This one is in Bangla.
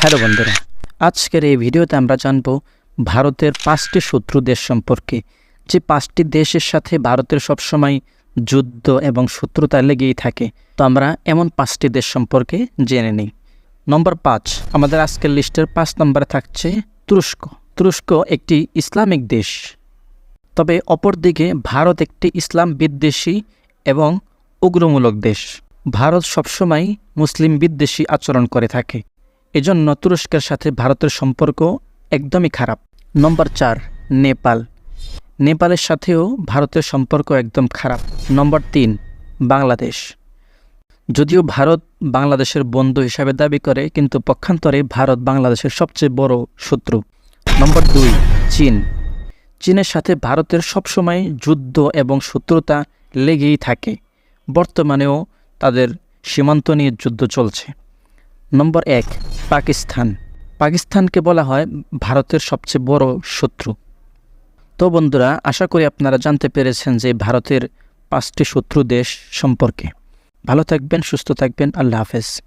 হ্যালো বন্ধুরা, আজকের এই ভিডিওতে আমরা জানব ভারতের পাঁচটি শত্রু দেশ সম্পর্কে। যে পাঁচটি দেশের সাথে ভারতের সবসময় যুদ্ধ এবং শত্রুতা লেগেই থাকে, তো আমরা এমন পাঁচটি দেশ সম্পর্কে জেনে নিই। নম্বর পাঁচ, আমাদের আজকের লিস্টের পাঁচ নম্বরে থাকছে তুরস্ক। তুরস্ক একটি ইসলামিক দেশ। তবে অপরদিকে ভারত একটি ইসলাম বিদ্বেষী এবং উগ্রমূলক দেশ। ভারত সবসময় মুসলিম বিদ্বেষী আচরণ করে থাকে। এজন্য তুরস্কের সাথে ভারতের সম্পর্ক একদমই খারাপ। নম্বর চার, নেপাল। নেপালের সাথেও ভারতের সম্পর্ক একদম খারাপ। নম্বর তিন, বাংলাদেশ। যদিও ভারত বাংলাদেশের বন্ধু হিসাবে দাবি করে, কিন্তু পক্ষান্তরে ভারত বাংলাদেশের সবচেয়ে বড় শত্রু। নম্বর দুই, চীন। চীনের সাথে ভারতের সবসময় যুদ্ধ এবং শত্রুতা লেগেই থাকে। বর্তমানেও তাদের সীমান্ত নিয়ে যুদ্ধ চলছে। নম্বর এক পাকিস্তান। পাকিস্তানকে বলা হয় ভারতের সবচেয়ে বড় শত্রু। তো বন্ধুরা, আশা করি আপনারা জানতে পেরেছেন যে ভারতের পাঁচটি শত্রু দেশ সম্পর্কে। ভালো থাকবেন, সুস্থ থাকবেন, আল্লাহ হাফেজ।